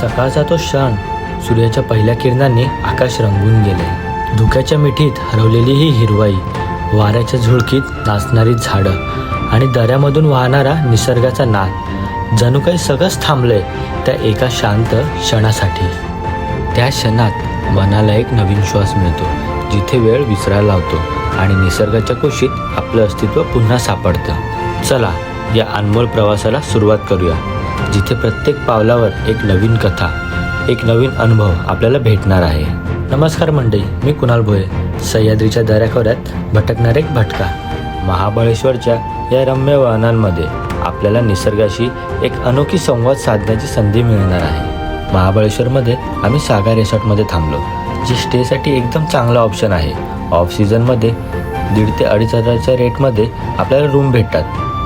सकाळचा तो क्षण सूर्याच्या पहिल्या किरणांनी आकाश रंगून गेले. धुक्याच्या मिठीत हरवलेली ही हिरवाई वाऱ्याच्या झुळकीत नाचणारी झाडं आणि दऱ्यामधून वाहणारा निसर्गाचा नाद. जणू काही सगळंच थांबलंय त्या एका शांत क्षणासाठी. त्या क्षणात मनाला एक नवीन श्वास मिळतो जिथे वेळ विसरायला लावतो आणि निसर्गाच्या कुशीत आपलं अस्तित्व पुन्हा सापडतं. चला या अनमोल प्रवासाला सुरुवात करूया. जिथे प्रत्येक पावलावर एक नवीन कथा एक नवीन अनुभव आपल्याला भेटणार आहे. नमस्कार मंडळी मी कुणाल भोये. सह्याद्रीच्या दऱ्याखोऱ्यात भटकणार एक भटका. महाबळेश्वरच्या या रम्य वळणांमध्ये आपल्याला निसर्गाशी एक अनोखी संवाद साधण्याची संधी मिळणार आहे. महाबळेश्वरमध्ये आम्ही सागा रिसॉर्टमध्ये थांबलो जे स्टेसाठी एकदम चांगला ऑप्शन आहे. ऑफ सीझनमध्ये दीड ते अडीच हजारच्या रेटमध्ये आपल्याला रूम भेटतात.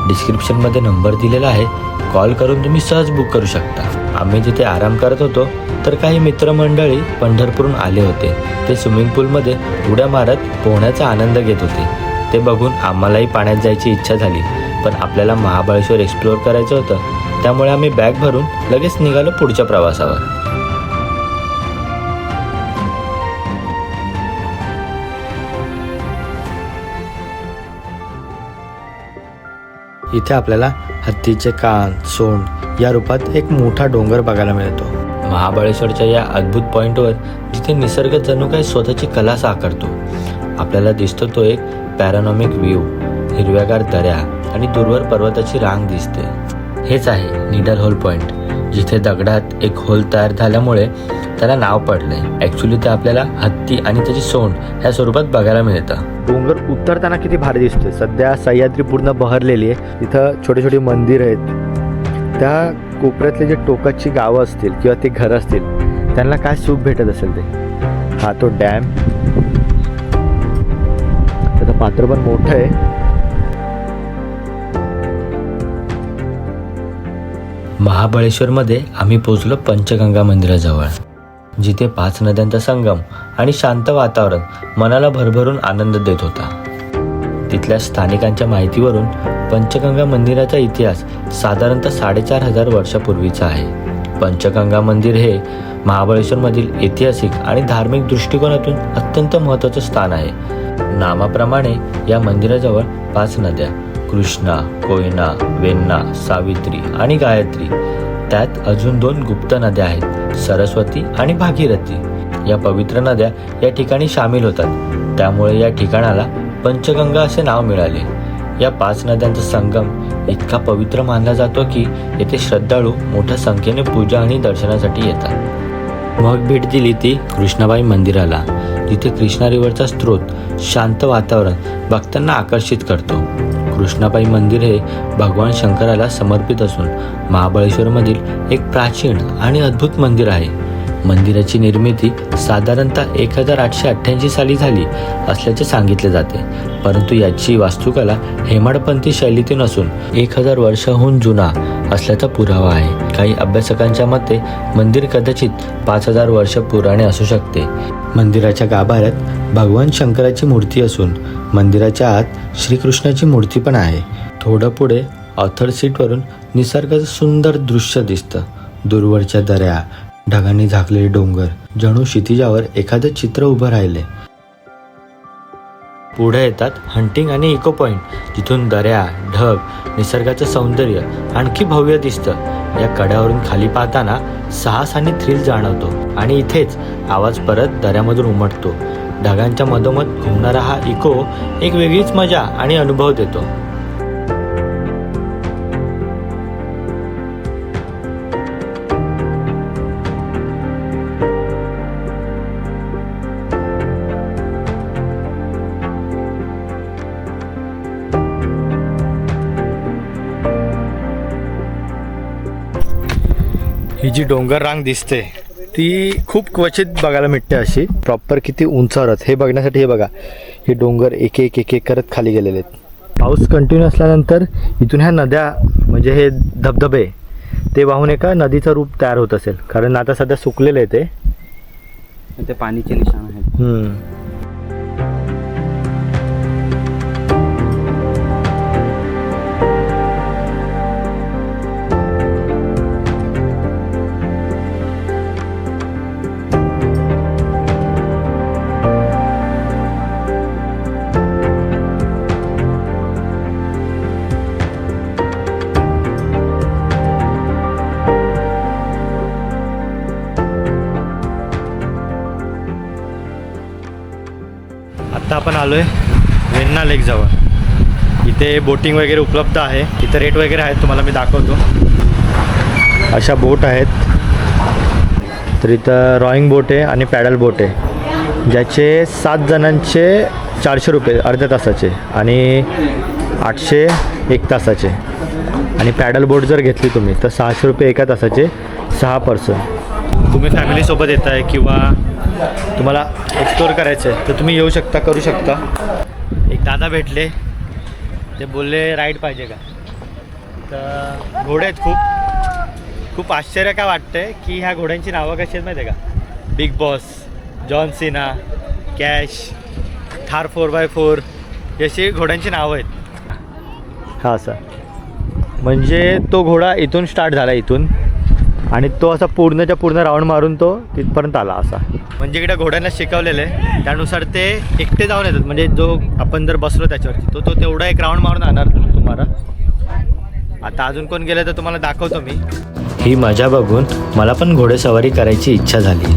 डिस्क्रिप्शनमध्ये नंबर दिलेला आहे. कॉल करून तुम्ही सहज बुक करू शकता. आम्ही जिथे आराम करत होतो तर काही मित्रमंडळी पंढरपूरहून आले होते. ते स्विमिंग पूलमध्ये उड्या मारत पोहण्याचा आनंद घेत होते. ते बघून आम्हालाही पाण्यात जायची इच्छा झाली. पण आपल्याला महाबळेश्वर एक्सप्लोअर करायचं होतं. त्यामुळे आम्ही बॅग भरून लगेच निघालो पुढच्या प्रवासावर. इथे आपल्याला हत्तीचे कान सोंड या रूपात एक मोठा डोंगर बघायला मिळतो. महाबळेश्वरच्या या अद्भुत पॉईंटवर जिथे निसर्ग जणू काही स्वतःची कला साकारतो आपल्याला दिसतो तो एक पॅरानॉमिक व्ह्यू हिरव्यागार दऱ्या आणि दूरवर पर्वताची रांग दिसते. हेच आहे निडल होल पॉईंट जिथे दगडात एक होल तयार झाल्यामुळे त्याला नाव पडलंय. ॲक्च्युली ते आपल्याला हत्ती आणि त्याची सोंड ह्या स्वरूपात बघायला मिळतं. डोंगर उतरताना किती भारी दिसतोय. सध्या सह्याद्री पूर्ण बहरलेली आहे. तिथं छोटे छोटे मंदिर आहेत. त्या कोपऱ्यातले जे टोकाची गावं असतील किंवा ते घर असतील त्यांना काय सुख भेटत असेल ते? हा तो डॅम. त्याचं पात्र पण मोठं आहे. महाबळेश्वरमध्ये आम्ही पोचलो पंचगंगा मंदिराजवळ. जिथे पाच नद्यांचा संगम आणि शांत वातावरण मनाला भरभरून आनंद देत होता. तिथल्या स्थानिकांच्या माहितीवरून पंचगंगा मंदिराचा इतिहास साधारणतः साडेचार हजार वर्षापूर्वीचा आहे. पंचगंगा मंदिर हे महाबळेश्वरमधील ऐतिहासिक आणि धार्मिक दृष्टिकोनातून अत्यंत महत्त्वाचं स्थान आहे. नामाप्रमाणे या मंदिराजवळ पाच नद्या कृष्णा कोयना वेण्णा सावित्री आणि गायत्री त्यात अजून दोन गुप्त नद्या आहेत सरस्वती आणि भागीरथी. या पवित्र नद्या या ठिकाणी सामील होतात. त्यामुळे या ठिकाणाला पंचगंगा असे नाव मिळाले. या पाच नद्यांचा संगम इतका पवित्र मानला जातो की येथे श्रद्धाळू मोठ्या संख्येने पूजा आणि दर्शनासाठी येतात. मग भेट दिली ती कृष्णाबाई मंदिराला. जिथे कृष्णा रिव्हरचा स्रोत शांत वातावरण भक्तांना आकर्षित करतो. कृष्णाबाई मंदिर हे भगवान शंकराला समर्पित असून महाबळेश्वरमधील एक प्राचीन आणि अद्भुत मंदिर आहे. मंदिराची निर्मिती साधारणतः एक हजार आठशे अठ्ठ्याऐंशी साली झाली असल्याचे सांगितले जाते. परंतु याची वास्तुकला हेमाडपंथी शैलीतून असून एक हजार वर्षाहून जुना असल्याचा पुरावा आहे. काही अभ्यासकांच्या मते मंदिर कदाचित पाच हजार वर्ष पुराणे असू शकते. मंदिराच्या गाभाऱ्यात भगवान शंकराची मूर्ती असून मंदिराच्या आत श्रीकृष्णाची मूर्ती पण आहे. थोडं पुढे ऑथर सीटवरून निसर्गाचं सुंदर दृश्य दिसतं. दूरवरच्या दऱ्या ढगांनी झाकलेले डोंगर जणू क्षितिजावर एखादं चित्र उभं राहिले. पुढे येतात हंटिंग आणि इको पॉईंट जिथून दऱ्या ढग निसर्गाचं सौंदर्य आणखी भव्य दिसतं. या कड्यावरून खाली पाहताना साहस आणि थ्रिल जाणवतो आणि इथेच आवाज परत दऱ्यामधून उमटतो. ढगांच्या मधोमध घुमणारा हा इको एक वेगळीच मजा आणि अनुभव देतो. जी डोंगर रांग दिसते ती खूप क्वचित बघायला मिळते अशी. प्रॉपर किती उंचावर आहेत हे बघण्यासाठी हे बघा. हे डोंगर एक एक एक एक करत खाली गेलेले आहेत. पाऊस कंटिन्यू असल्यानंतर इथून ह्या नद्या म्हणजे हे धबधबे ते वाहून एका नदीचं रूप तयार होत असेल. कारण आता सध्या सुकलेलं आहे ते. ते पाणीचे निशाण आहेत. आपण आलो आहे वेन्ना लेकजवळ इथे बोटिंग वगैरे उपलब्ध आहे. इथं रेट वगैरे आहेत तुम्हाला मी दाखवतो. अशा बोट आहेत. तर इथं रॉईंग बोट आहे आणि पॅडल बोट आहे. ज्याचे सात जणांचे चारशे रुपये अर्ध्या तासाचे आणि आठशे एक तासाचे. आणि पॅडल बोट जर घेतली तुम्ही तर सहाशे रुपये एका तासाचे सहा पर्सन. तुम्ही फॅमिलीसोबत येत आहे किंवा तुम्हाला एक्सप्लोअर करायचं आहे तर तुम्ही येऊ शकता करू शकता. एक दादा भेटले. ते बोलले राईड पाहिजे का? तर घोडे आहेत खूप. खूप आश्चर्य काय वाटतंय की ह्या घोड्यांची नावं कशी आहेत माहिती आहे का? Big boss John Cena cash Thar four by four अशी घोड्यांची नावं आहेत. हां सर म्हणजे तो घोडा इथून स्टार्ट झाला इथून. आणि तो असा पूर्णच्या पूर्ण राऊंड मारून तो तिथपर्यंत आला असा. म्हणजे इकडे घोड्यांना शिकवलेलं आहे. त्यानुसार ते एकटे जाऊन येतात. म्हणजे जो आपण जर बसलो त्याच्यावरती तो तो तेवढा एक राऊंड मारून आणणार तुम्हाला. आता अजून कोण गेलं तर तुम्हाला दाखवतो मी. ही मजा बघून मला पण घोडेसवारी करायची इच्छा झाली.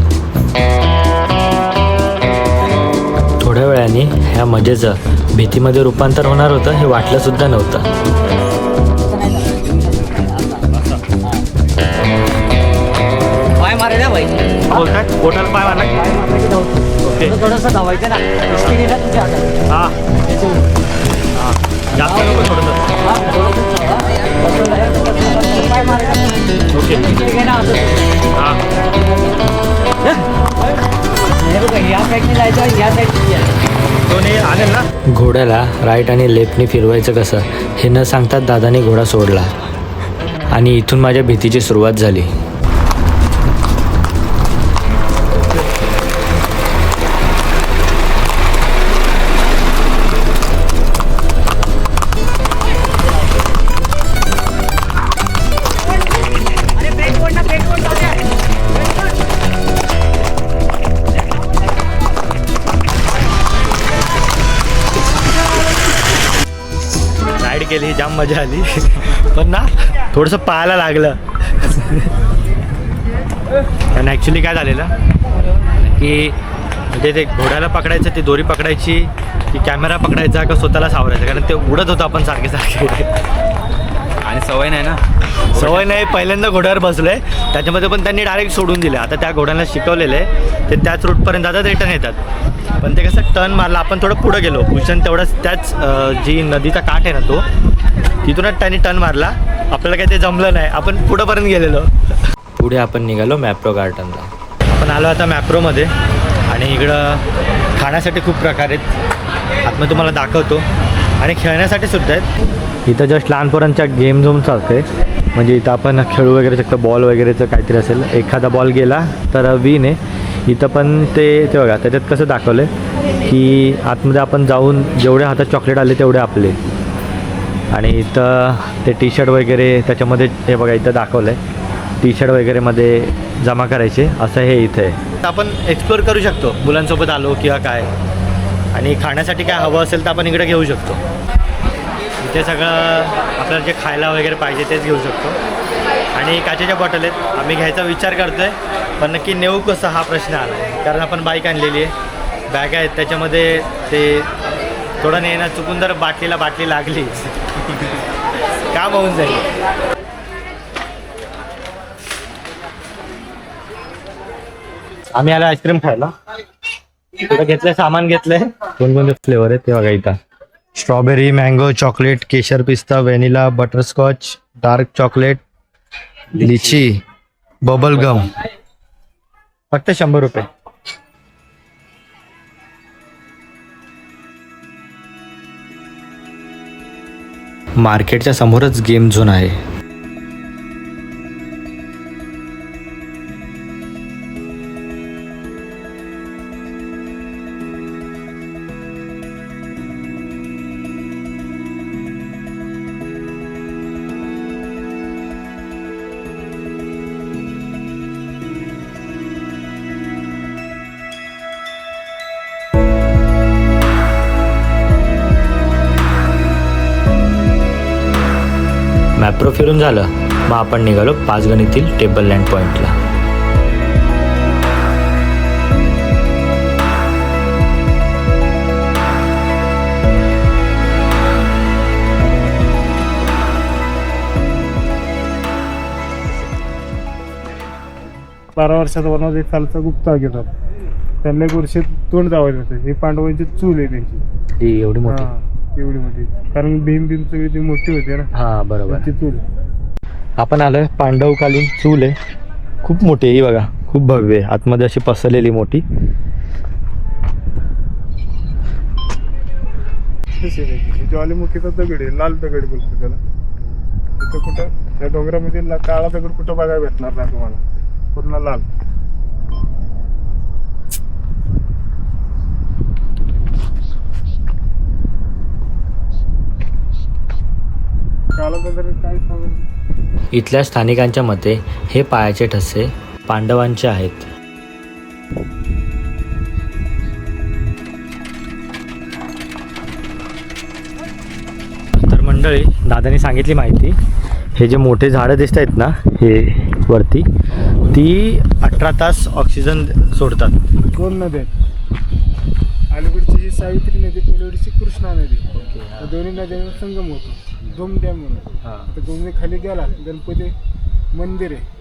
थोड्या वेळाने ह्या मजेचं भीतीमध्ये रूपांतर होणार होतं हे वाटलं सुद्धा नव्हतं. पोटाला पाय मारला? ओके थोडंसं धावायचं ना. हां. हां. जास्त नको थोडंसं. हा. ओके. हां हे या साईडने जायचं या साईडने घोड्याला राईट आणि लेफ्टने फिरवायचं कसं हे न सांगताच दादाने घोडा सोडला. आणि इथून माझ्या भीतीची सुरुवात झाली. केली जाम मजा आली. पण ना थोडंसं पाहायला लागलं. कारण ॲक्च्युली काय झालेलं? की म्हणजे ते घोड्याला पकडायचं ती दोरी पकडायची की कॅमेरा पकडायचा का स्वतःला सावरायचं? कारण ते उडत होतं आपण सारखे सारखे. आणि सवय नाही ना? सवय नाही पहिल्यांदा घोड्यावर बसलोय. त्याच्यामध्ये पण त्यांनी डायरेक्ट सोडून दिले. आता त्या घोड्यांना शिकवलेलं आहे. ते त्याच रूटपर्यंत जातात रिटर्न येतात. पण ते कसं टर्न मारला आपण थोडं पुढं गेलो. भूषण तेवढंच त्याच जी नदीचा काठ आहे ना तो तिथूनच त्यांनी टर्न मारला. आपल्याला काही ते जमलं नाही. आपण पुढंपर्यंत गेलेलो. पुढे आपण निघालो मॅप्रो गार्डनला. आपण आलो आता मॅप्रोमध्ये. आणि इकडं खाण्यासाठी खूप प्रकार आहेत. आत मी तुम्हाला दाखवतो. आणि खेळण्यासाठी सुद्धा आहेत. इथं जस्ट लहान पोरांच्या गेम झोन चालते म्हणजे इथं आपण खेळू वगैरे शकतो. बॉल वगैरेचं काहीतरी असेल. एखादा बॉल गेला तर विन आहे. इथं पण ते ते बघा त्याच्यात कसं दाखवलं आहे की आतमध्ये आपण जाऊन जेवढे हातात चॉकलेट आले तेवढे आपले. आणि इथं ते टी शर्ट वगैरे त्याच्यामध्ये हे बघा इथं दाखवलं आहे टी शर्ट वगैरेमध्ये जमा करायचे. असं हे इथे आहे. आपण एक्सप्लोअर करू शकतो. मुलांसोबत आलो किंवा काय. आणि खाण्यासाठी काय हवं असेल तर आपण इकडे घेऊ शकतो. इथे सगळं आपल्याला जे खायला वगैरे पाहिजे तेच घेऊ शकतो. आणि काचेच्या बॉटल आहेत. आम्ही घ्यायचा विचार करतो आहे पण नक्की नेऊ कसं हा प्रश्न आला. आहे कारण आपण बाईक आणलेली आहे. बॅग आहेत त्याच्यामध्ये ते थोडं नेणं चुकून जर बाटलीला बाटली लागली. काम होऊन जाईल. आम्ही आलो आईस्क्रीम खायला. थोडं घेतलंय सामान घेतलंय. कोणकोणते फ्लेवर आहेत ते बघा इथं. स्ट्रॉबेरी मँगो चॉकलेट केशर पिस्ता व्हॅनिला बटरस्कॉच डार्क चॉकलेट लिची बबल गम फक्त शंभर रुपये. मार्केटच्या समोरच गेम झोन आहे. मॅप्रो फिरून झालं. मग आपण निघालो पाचगणीतील टेबल लँड पॉईंटला बारा वर्षात वनवास एक सालचा गुप्ता घेतात. त्यांना एक वर्ष तोंड जावायचं होतं ही पांडवांची चूल आहे त्यांची. एवढी मोठी. एवढी मोठी कारण भीम भीम सगळी ती मोठी होती ना. हा बरोबर. त्यांची चूल. आपण आलोय पांडवकालीन चूल आहे. खूप मोठी आहे ही बघा. खूप भव्य आहे. आतमध्ये अशी पसरलेली मोठी. तशी आहे त्याची. ज्वालामुखीचा दगड आहे. लाल दगड बोलतो त्याला. तिथं कुठं? त्या डोंगरामध्ये ला- काळा दगड कुठं बघायला भेटणार नाही तुम्हाला. पूर्ण लाल काळा दगड काय सांगेल इथल्या स्थानिकांच्या मते हे पायाचे ठसे पांडवांचे आहेत. तर मंडळी दादानी सांगितली माहिती. हे जे मोठे झाडं दिसत आहेत ना हे वरती ती अठरा तास ऑक्सिजन सोडतात. दोन नद्या आहेत. अलीकडची ही सावित्री नदी पलीकडची कृष्णा नदी दोन्ही नद्यांचा संगम होतो. धूम डॅम म्हणून. तर तुम्ही खाली गेला गणपती मंदिर आहे.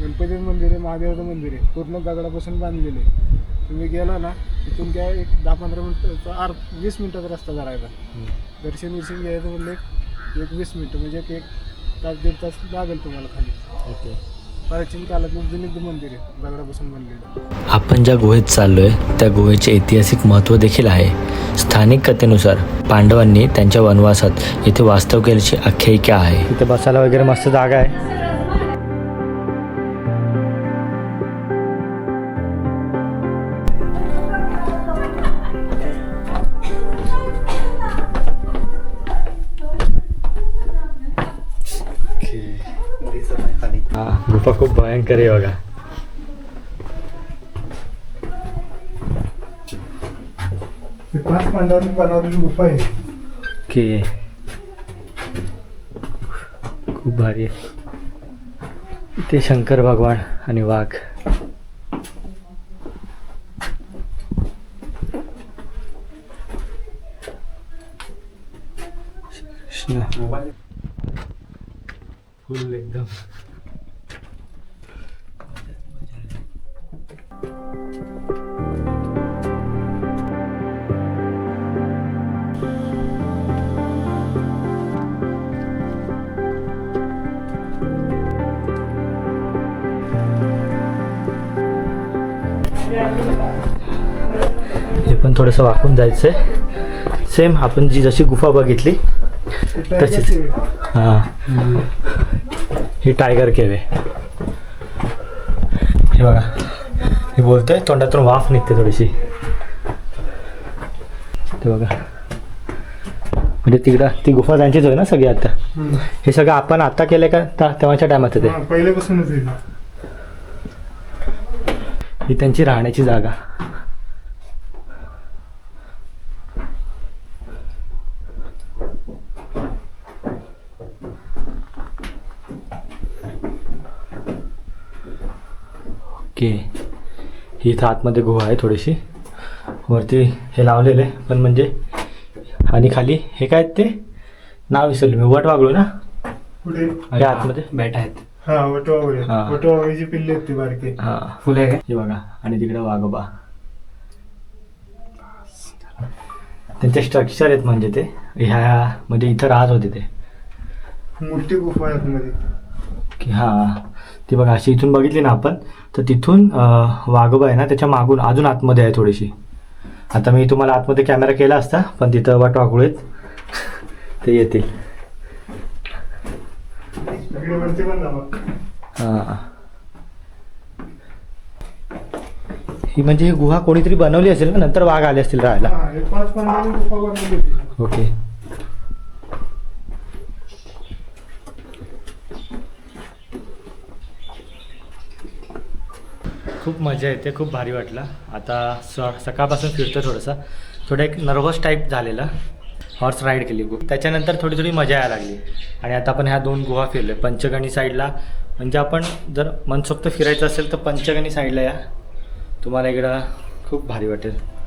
गणपती मंदिर आहे महादेवाचं मंदिर आहे. पूर्ण दगडापासून बांधलेलं आहे. तुम्ही गेला ना तिथून काय एक दहा पंधरा मिनटाचा आर वीस मिनटाचा रस्ता करायचा दर्शन विर्शन घ्यायचं म्हणलं एक- एक वीस मिनटं म्हणजे एक- एक तास दीड तास लागेल तुम्हाला खाली. प्राचीन काळातलं मंदिर आहे दगडापासून बनलेलं. आपण ज्या गुहेत चाललोय त्या गुहेचे ऐतिहासिक महत्त्व देखील आहे. स्थानिक कथेनुसार पांडवांनी त्यांच्या वनवासात इथे वास्तव केल्याची आख्यायिका आहे. तिथे बसायला वगैरे मस्त जागा आहे. खूप भयंकर आहे बघा पाच पांडवांनी बनवलेली गुफा आहे की खूप भारी आहे ते शंकर भगवान आणि वाघ कृष्ण फुल एकदम हे पण थोडंसं वाकून जायचं आहे सेम आपण जी जशी गुफा बघितली तशीच. हां. ही टायगर केव आहे. हे बघा. हे बोलतोय तोंडातून वाफ निघते थोडीशी. ते बघा. म्हणजे तिकडं ती गुफा त्यांचीच होय ना सगळी आता. हे सगळं आपण आता केलंय का? तेव्हाच्या टायमात ते? पहिल्यापासूनच आहे ही त्यांची राहण्याची जागा. ओके. ही इथं आतमध्ये गुहा आहे थोडीशी. वरती हे लावलेलं आहे पण म्हणजे आणि खाली हे काय आहेत ते? नाव विसरलो मी. वट वागलो ना? पुढे. हे आतमध्ये. बॅट आहेत. हा वटवावळे हा. वटवावळीची पिल्ले आहेत ती बारके. हा फुले काय हे बघा. आणि तिकडे वाघोबा. त्यांचे स्ट्रक्चर आहेत म्हणजे ते. ह्या म्हणजे इथं राहत होते ते. मोठी गुफा आहे आतमध्ये की हां. ती बघा अशी इथून बघितली ना आपण तर तिथून अं, वाघोबा आहे ना त्याच्या मागून अजून आतमध्ये आहे थोडीशी. आता मी तुम्हाला आतमध्ये कॅमेरा केला असता पण तिथं वाट वाघुळे आहेत ते येतील. इकडे वरती पण जावा. हां. ही म्हणजे ही गुहा कोणीतरी बनवली असेल ना नंतर वाघ आले असतील राहायला. हा पाच पांडवांनी गुफा बनवली होती. ओके. खूप मजा येते खूप भारी वाटलं. आता स सकाळपासून फिरतो थोडंसं. थोडं एक नर्वस टाईप झालेलं. हॉर्स राईड केली. खूप त्याच्यानंतर थोडी थोडी मजा यायला लागली. आणि आता आपण ह्या दोन गुहा फिरलो पंचगणी साईडला म्हणजे आपण जर मनसोक्त फिरायचं असेल तर पंचगणी साईडला या. तुम्हाला इकडं खूप भारी वाटेल.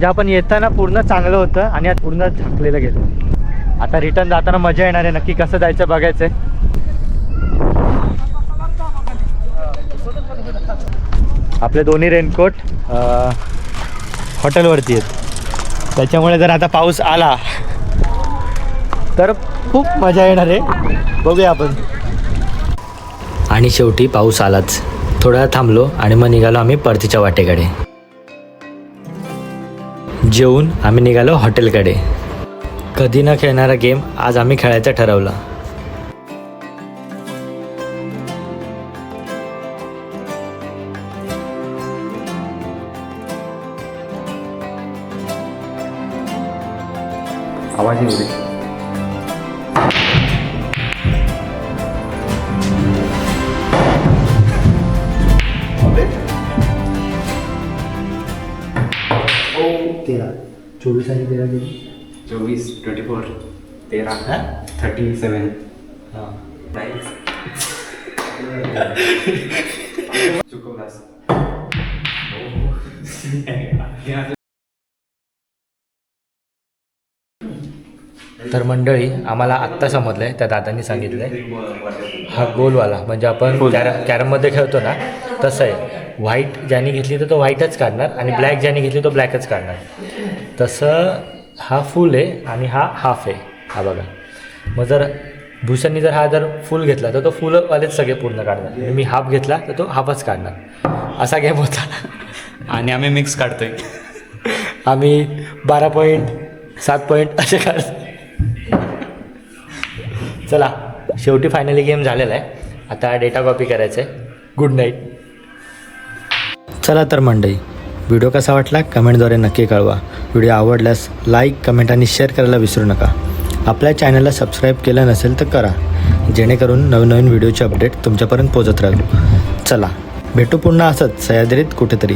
म्हणजे आपण येताना पूर्ण चांगलं होतं आणि आज पूर्ण झाकलेलं गेलो. आता रिटर्न जाताना मजा येणार आहे. नक्की कसं जायचं बघायचं आहे आपले दोन्ही रेनकोट हॉटेलवरती आहेत. त्याच्यामुळे जर आता पाऊस आला तर खूप मजा येणार आहे. बघूया आपण. आणि शेवटी पाऊस आलाच. थोडा थांबलो आणि मग निघालो आम्ही परतीच्या वाटेकडे. जेवून आम्ही निघालो हॉटेलकडे. कधी न खेळणारा गेम आज आम्ही खेळायचा ठरवला. आवाज येऊ दे. थर्टी सेवन. चुकवलास तर मंडळी आम्हाला आत्ता समजलं आहे त्या दादांनी सांगितलं आहे हा गोलवाला म्हणजे आपण कॅर कॅरममध्ये खेळतो ना तसं आहे. व्हाईट ज्याने घेतली तर तो व्हाईटच काढणार आणि ब्लॅक ज्याने घेतली तो ब्लॅकच काढणार. तसं हा फुल आहे आणि हा हाफ आहे. हा बघा. मग जर भूषणनी जर हा जर फुल घेतला तर तो फुलवालेच सगळे पूर्ण काढणार. आणि मी हाफ घेतला तर तो हाफच काढणार. असा गेम होता. आणि आम्ही मिक्स काढतोय. आम्ही बारा पॉईंट सात पॉईंट असे काढ चला शेवटी फायनली गेम झालेला आहे. आता डेटा कॉपी करायचं आहे गुड नाईट चला तर मंडळी व्हिडिओ कसा वाटला? कमेंटद्वारे नक्की कळवा. व्हिडिओ आवडल्यास लाईक कमेंट आणि शेअर करायला विसरू नका. आपल्या चॅनलला सबस्क्राईब केलं नसेल तर करा. जेणेकरून नवनवीन व्हिडिओचे अपडेट तुमच्यापर्यंत पोहोचत राहील चला भेटू पुन्हा असंच सह्याद्रीत कुठेतरी.